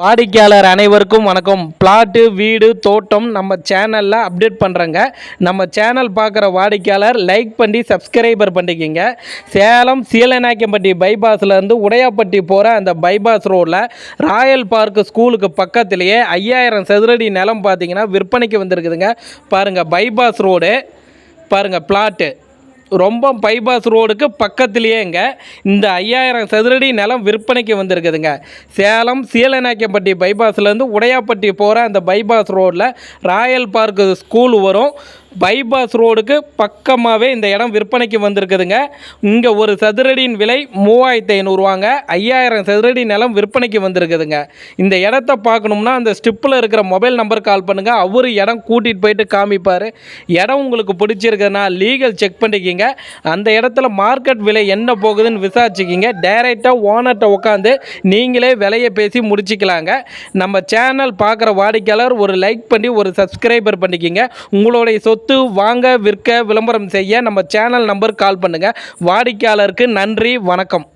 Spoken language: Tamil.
வாடிக்கையாளர் அனைவருக்கும் வணக்கம். பிளாட்டு வீடு தோட்டம் நம்ம சேனலில் அப்டேட் பண்ணுறேங்க நம்ம சேனல் பார்க்குற வாடிக்கையாளர் லைக் பண்ணி சப்ஸ்கிரைபர் பண்ணிக்கிங்க. சேலம் சீலநாயக்கம்பட்டி பைபாஸ்லேருந்து உடையாப்பட்டி போகிற அந்த பைபாஸ் ரோடில் ராயல் பார்க் ஸ்கூலுக்கு பக்கத்துலேயே ஐயாயிரம் சதுரடி நிலம் பார்த்தீங்கன்னா விற்பனைக்கு வந்திருக்குதுங்க. பாருங்கள் பைபாஸ் ரோடு பாருங்கள் பிளாட்டு. ரொம்ப பைபாஸ் ரோடுக்கு பக்கத்துலேயேங்க இந்த ஐயாயிரம் சதுரடி நிலம் விற்பனைக்கு வந்திருக்குதுங்க. சேலம் சீலநாயக்கப்பட்டி பைபாஸ்லேருந்து உடையாப்பட்டி போகிற அந்த பைபாஸ் ரோட்டில் ராயல் பார்க் ஸ்கூல் வரும். பைபாஸ் ரோடுக்கு பக்கமாகவே இந்த இடம் விற்பனைக்கு வந்திருக்குதுங்க. இங்கே ஒரு சதுரடியின் விலை மூவாயிரத்தி ஐநூறுவாங்க ஐயாயிரம் சதுரடி நிலம் விற்பனைக்கு வந்திருக்குதுங்க. இந்த இடத்த பார்க்கணும்னா அந்த ஸ்டிப்பில் இருக்கிற மொபைல் நம்பர் கால் பண்ணுங்கள் அவர் இடம் கூட்டிகிட்டு போயிட்டு காமிப்பார். இடம் உங்களுக்கு பிடிச்சிருக்குதுன்னா லீகல் செக் பண்ணிக்கிங்க. அந்த இடத்துல மார்க்கெட் விலை என்ன போகுதுன்னு விசாரிச்சுக்கிங்க. டைரெக்டாக ஓனர்கிட்ட உட்காந்து நீங்களே விலையை பேசி முடிச்சிக்கலாங்க. நம்ம சேனல் பார்க்குற வாடிக்கையாளர் ஒரு லைக் பண்ணி ஒரு சப்ஸ்கிரைபர் பண்ணிக்கிங்க. உங்களுடைய சொத்து வாங்க விற்க விளம்பரம் செய்ய நம்ம சேனல் நம்பர் கால் பண்ணுங்கள் வாடிக்கையாளருக்கு நன்றி வணக்கம்.